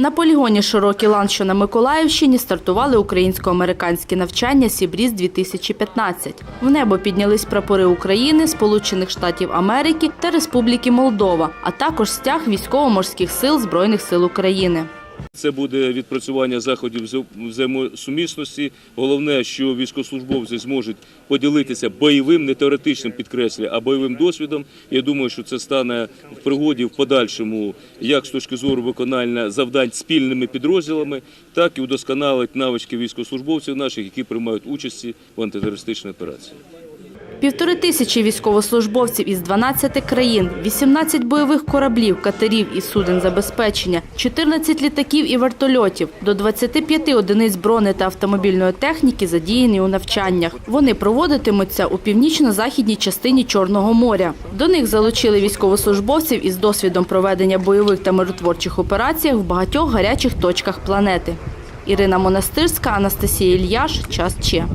На полігоні Широкий лан, що на Миколаївщині, стартували українсько-американські навчання Сібріз 2015 В небо піднялись прапори України, Сполучених Штатів Америки та Республіки Молдова, а також стяг військово-морських сил Збройних сил України. Це буде відпрацювання заходів вза- взаємосумісності. Головне, що військовослужбовці зможуть поділитися бойовим, не теоретичним підкреслюю, а бойовим досвідом. Я думаю, що це стане в пригоді в подальшому, як з точки зору виконання завдань спільними підрозділами, так і удосконалить навички військовослужбовців наших, які приймають участі в антитерористичній операції. Півтори тисячі військовослужбовців із 12 країн, 18 бойових кораблів, катерів і суден забезпечення, 14 літаків і вертольотів, до 25 одиниць брони та автомобільної техніки задіяні у навчаннях. Вони проводитимуться у північно-західній частині Чорного моря. До них залучили військовослужбовців із досвідом проведення бойових та миротворчих операцій в багатьох гарячих точках планети. Ірина Монастирська, Анастасія Ільяш. Час Че.